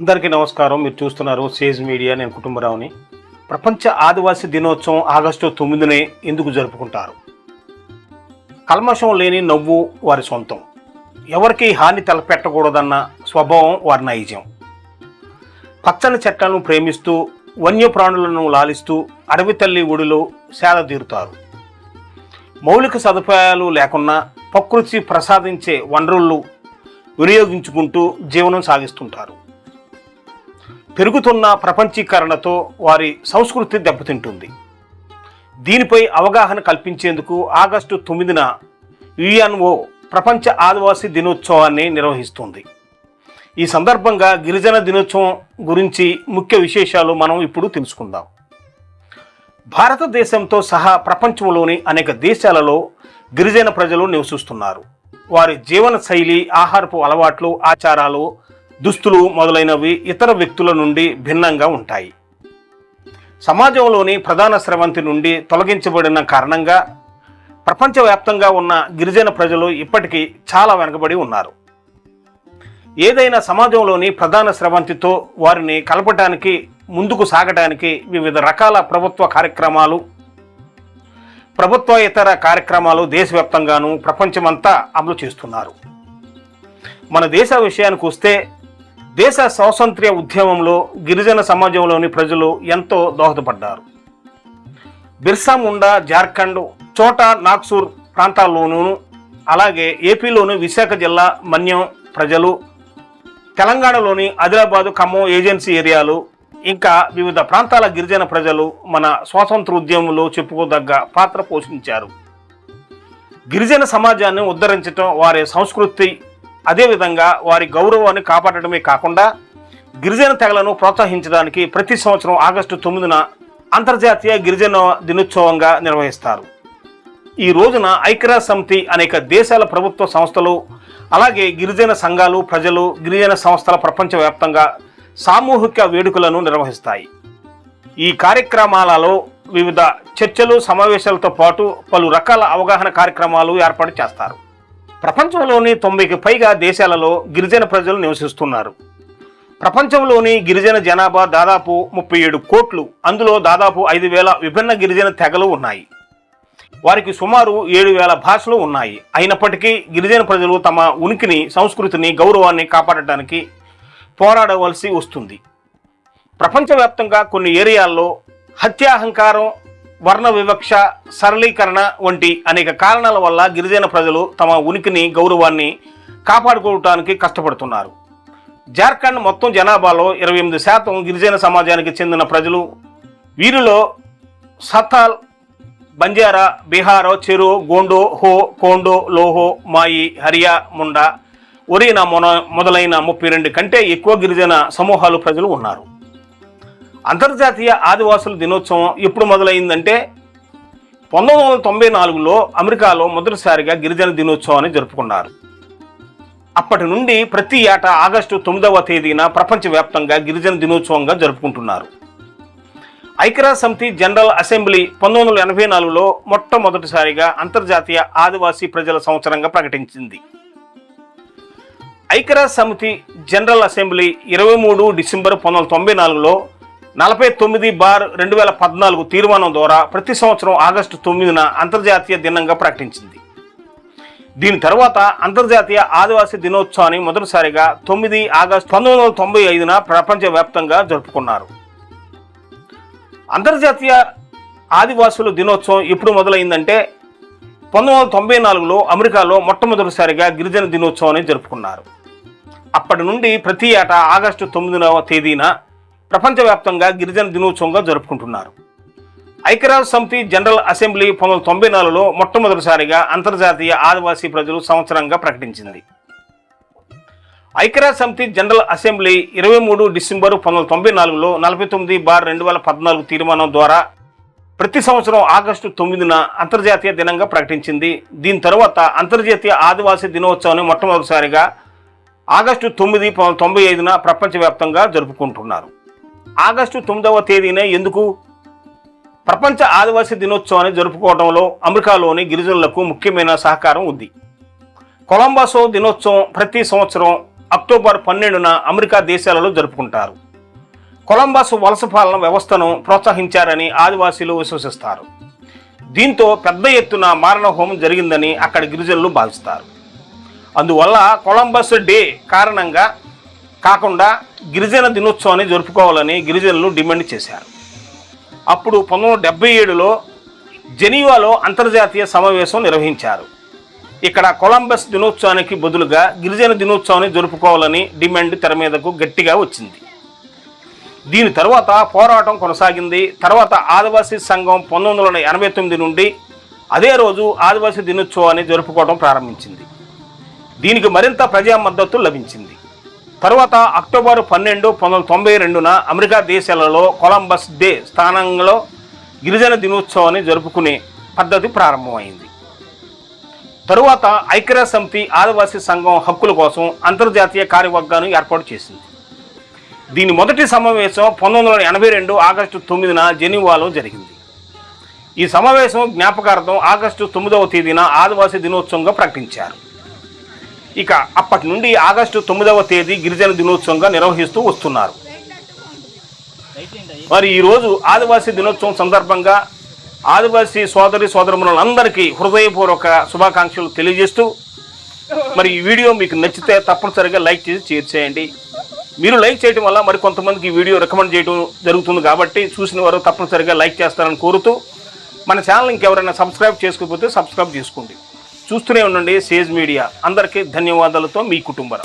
అందరికీ నమస్కారం. మీరు చూస్తున్నారు సేజ్ మీడియా. నేను కుటుంబరావుని. ప్రపంచ ఆదివాసీ దినోత్సవం ఆగస్టు తొమ్మిదినే ఎందుకు జరుపుకుంటారు? కల్మషం లేని నవ్వు వారి సొంతం. ఎవరికి హాని తలపెట్టకూడదన్న స్వభావం వారి నైజం. పచ్చని చెట్లను ప్రేమిస్తూ వన్యప్రాణులను లాలిస్తూ అడవి తల్లి ఒడిలో సేద తీరుతారు. మౌలిక సదుపాయాలు లేకున్నా ప్రకృతి ప్రసాదించే వనరులు వినియోగించుకుంటూ జీవనం సాగిస్తుంటారు. పెరుగుతున్న ప్రపంచీకరణతో వారి సంస్కృతి దెబ్బతింటుంది. దీనిపై అవగాహన కల్పించేందుకు ఆగస్టు తొమ్మిదిన యుఎన్ఓ ప్రపంచ ఆదివాసీ దినోత్సవాన్ని నిర్వహిస్తుంది. ఈ సందర్భంగా గిరిజన దినోత్సవం గురించి ముఖ్య విశేషాలు మనం ఇప్పుడు తెలుసుకుందాం. భారతదేశంతో సహా ప్రపంచంలోని అనేక దేశాలలో గిరిజన ప్రజలు నివసిస్తున్నారు. వారి జీవన శైలి ఆహారపు అలవాట్లు ఆచారాలు దుస్తులు మొదలైనవి ఇతర వ్యక్తుల నుండి భిన్నంగా ఉంటాయి. సమాజంలోని ప్రధాన స్రవంతి నుండి తొలగించబడిన కారణంగా ప్రపంచవ్యాప్తంగా ఉన్న గిరిజన ప్రజలు ఇప్పటికీ చాలా వెనకబడి ఉన్నారు. ఏదైనా సమాజంలోని ప్రధాన స్రవంతితో వారిని కలపటానికి ముందుకు సాగటానికి వివిధ రకాల ప్రభుత్వ కార్యక్రమాలు ప్రభుత్వేతర కార్యక్రమాలు దేశవ్యాప్తంగాను ప్రపంచమంతా అమలు చేస్తున్నారు. మన దేశ విషయానికి వస్తే దేశ స్వాతంత్ర్య ఉద్యమంలో గిరిజన సమాజంలోని ప్రజలు ఎంతో దోహదపడ్డారు. బిర్సా ముండా జార్ఖండ్ చోటా నాగ్సూర్ ప్రాంతాల్లోనూ అలాగే ఏపీలోని విశాఖ జిల్లా మన్యం ప్రజలు తెలంగాణలోని ఆదిలాబాదు ఖమ్మం ఏజెన్సీ ఏరియాలు ఇంకా వివిధ ప్రాంతాల గిరిజన ప్రజలు మన స్వాతంత్ర ఉద్యమంలో చెప్పుకోదగ్గ పాత్ర పోషించారు. గిరిజన సమాజాన్ని ఉద్ధరించడం వారి సంస్కృతి అదేవిధంగా వారి గౌరవాన్ని కాపాడటమే కాకుండా గిరిజన తెగలను ప్రోత్సహించడానికి ప్రతి సంవత్సరం ఆగస్టు తొమ్మిదిన అంతర్జాతీయ గిరిజన దినోత్సవంగా నిర్వహిస్తారు. ఈ రోజున ఐక్యరాజ్య సమితి అనేక దేశాల ప్రభుత్వ సంస్థలు అలాగే గిరిజన సంఘాలు ప్రజలు గిరిజన సంస్థల ప్రపంచవ్యాప్తంగా సామూహిక వేడుకలను నిర్వహిస్తాయి. ఈ కార్యక్రమాలలో వివిధ చర్చలు సమావేశాలతో పాటు పలు రకాల అవగాహన కార్యక్రమాలు ఏర్పాటు చేస్తారు. ప్రపంచంలోని తొంభైకి పైగా దేశాలలో గిరిజన ప్రజలు నివసిస్తున్నారు. ప్రపంచంలోని గిరిజన జనాభా దాదాపు ముప్పై ఏడు కోట్లు. అందులో దాదాపు ఐదు వేల విభిన్న గిరిజన తెగలు ఉన్నాయి. వారికి సుమారు ఏడు వేల భాషలు ఉన్నాయి. అయినప్పటికీ గిరిజన ప్రజలు తమ ఉనికిని సంస్కృతిని గౌరవాన్ని కాపాడటానికి పోరాడవలసి వస్తుంది. ప్రపంచవ్యాప్తంగా కొన్ని ఏరియాల్లో హత్యాహంకారం వర్ణ వివక్ష సరళీకరణ వంటి అనేక కారణాల వల్ల గిరిజన ప్రజలు తమ ఉనికిని గౌరవాన్ని కాపాడుకోవటానికి కష్టపడుతున్నారు. జార్ఖండ్ మొత్తం జనాభాలో ఇరవై ఎనిమిది శాతం గిరిజన సమాజానికి చెందిన ప్రజలు. వీరిలో సతాల్ బంజారా బీహారో చెరు గోండో హో కోండో లోహో మాయి హరియా ముండా ఒరీనా మొన మొదలైన ముప్పై రెండు కంటే ఎక్కువ గిరిజన సమూహాలు ప్రజలు ఉన్నారు. అంతర్జాతీయ ఆదివాసుల దినోత్సవం ఎప్పుడు మొదలైందంటే పంతొమ్మిది వందల తొంభై నాలుగులో అమెరికాలో మొదటిసారిగా గిరిజన దినోత్సవాన్ని జరుపుకున్నారు. అప్పటి నుండి ప్రతి ఏటా ఆగస్టు తొమ్మిదవ తేదీన ప్రపంచవ్యాప్తంగా గిరిజన దినోత్సవంగా జరుపుకుంటున్నారు. ఐక్యరాజ్య సమితి జనరల్ అసెంబ్లీ పంతొమ్మిది వందల ఎనభై నాలుగులో మొట్టమొదటిసారిగా అంతర్జాతీయ ఆదివాసీ ప్రజల సంవత్సరంగా ప్రకటించింది. ఐక్యరాజ్య సమితి జనరల్ అసెంబ్లీ ఇరవై మూడు డిసెంబర్ పంతొమ్మిది వందల తొంభై నాలుగులో నలభై తొమ్మిది బార్ రెండు వేల పద్నాలుగు తీర్మానం ద్వారా ప్రతి సంవత్సరం ఆగస్టు తొమ్మిదిన అంతర్జాతీయ దినంగా ప్రకటించింది. దీని తర్వాత అంతర్జాతీయ ఆదివాసీ దినోత్సవాన్ని మొదటిసారిగా తొమ్మిది ఆగస్టు పంతొమ్మిది వందల తొంభై ఐదున ప్రపంచవ్యాప్తంగా జరుపుకున్నారు. అంతర్జాతీయ ఆదివాసుల దినోత్సవం ఎప్పుడు మొదలైందంటే పంతొమ్మిది వందల తొంభై నాలుగులో అమెరికాలో మొట్టమొదటిసారిగా గిరిజన దినోత్సవాన్ని జరుపుకున్నారు. అప్పటి నుండి ప్రతి ఏటా ఆగస్టు తొమ్మిదవ తేదీన ప్రపంచవ్యాప్తంగా గిరిజన దినోత్సవంగా జరుపుకుంటున్నారు. ఐక్యరాజ్య సమితి జనరల్ అసెంబ్లీ పంతొమ్మిది వందల తొంభై నాలుగులో మొట్టమొదటిసారిగా అంతర్జాతీయ ఆదివాసీ ప్రజలు సంవత్సరంగా ప్రకటించింది. ఐక్యరాజ్య సమితి జనరల్ అసెంబ్లీ ఇరవై మూడు డిసెంబర్ పంతొమ్మిది వందల తొంభై నాలుగులో నలభై తొమ్మిది బార్ రెండు వేల పద్నాలుగు తీర్మానం ద్వారా ప్రతి సంవత్సరం ఆగస్టు తొమ్మిదిన అంతర్జాతీయ దినంగా ప్రకటించింది. దీని తర్వాత అంతర్జాతీయ ఆదివాసీ దినోత్సవాన్ని మొట్టమొదటిసారిగా ఆగస్టు తొమ్మిది పంతొమ్మిది వందల తొంభై ఐదున ప్రపంచవ్యాప్తంగా జరుపుకుంటున్నారు. ఆగస్టు తొమ్మిదవ తేదీనే ఎందుకు? ప్రపంచ ఆదివాసీ దినోత్సవాన్ని జరుపుకోవడంలో అమెరికాలోని గిరిజనులకు ముఖ్యమైన సహకారం ఉంది. కొలంబసో దినోత్సవం ప్రతి సంవత్సరం అక్టోబర్ పన్నెండున అమెరికా దేశాలలో జరుపుకుంటారు. కొలంబస్ వలస పాలన వ్యవస్థను ప్రోత్సహించారని ఆదివాసీలు విశ్వసిస్తారు. దీంతో పెద్ద ఎత్తున మారణ హోమం జరిగిందని అక్కడి గిరిజనులు భావిస్తారు. అందువల్ల కొలంబస్ డే కారణంగా కాకుండా గిరిజన దినోత్సవాన్ని జరుపుకోవాలని గిరిజనులు డిమాండ్ చేశారు. అప్పుడు పంతొమ్మిది వందల డెబ్బై ఏడులో జెనీవాలో అంతర్జాతీయ సమావేశం నిర్వహించారు. ఇక్కడ కొలంబస్ దినోత్సవానికి బదులుగా గిరిజన దినోత్సవాన్ని జరుపుకోవాలని డిమాండ్ తెర మీదకు గట్టిగా వచ్చింది. దీని తర్వాత పోరాటం కొనసాగింది. తర్వాత ఆదివాసీ సంఘం పంతొమ్మిది వందల ఎనభై తొమ్మిది నుండి అదే రోజు ఆదివాసీ దినోత్సవాన్ని జరుపుకోవడం ప్రారంభించింది. దీనికి మరింత ప్రజా మద్దతు లభించింది. తరువాత అక్టోబర్ పన్నెండు పంతొమ్మిది వందల తొంభై రెండున అమెరికా దేశాలలో కొలంబస్ డే స్థానంలో గిరిజన దినోత్సవాన్ని జరుపుకునే పద్ధతి ప్రారంభమైంది. తరువాత ఐక్యరాజ్య సమితి ఆదివాసీ సంఘం హక్కుల కోసం అంతర్జాతీయ కార్యవర్గాన్ని ఏర్పాటు చేసింది. దీని మొదటి సమావేశం పంతొమ్మిది వందల ఎనభై రెండు ఆగస్టు తొమ్మిదిన జెనీవాలో జరిగింది. ఈ సమావేశం జ్ఞాపకార్థం ఆగస్టు తొమ్మిదవ తేదీన ఆదివాసీ దినోత్సవంగా ప్రకటించారు. ఇక అప్పటి నుండి ఆగస్టు తొమ్మిదవ తేదీ గిరిజన దినోత్సవంగా నిర్వహిస్తూ వస్తున్నారు. మరి ఈరోజు ఆదివాసీ దినోత్సవం సందర్భంగా ఆదివాసీ సోదరి సోదరులందరికీ హృదయపూర్వక శుభాకాంక్షలు తెలియజేస్తూ మరి ఈ వీడియో మీకు నచ్చితే తప్పనిసరిగా లైక్ చేసి షేర్ చేయండి. మీరు లైక్ చేయడం వల్ల మరి కొంతమందికి ఈ వీడియో రికమెండ్ చేయడం జరుగుతుంది కాబట్టి చూసిన వారు తప్పనిసరిగా లైక్ చేస్తారని కోరుతూ మన ఛానల్ ఇంకెవరైనా సబ్స్క్రైబ్ చేసుకోకపోతే సబ్స్క్రైబ్ చేసుకోండి. చూస్తూనే ఉండండి సేజ్ మీడియా. అందరికీ ధన్యవాదాలతో మీ కుటుంబం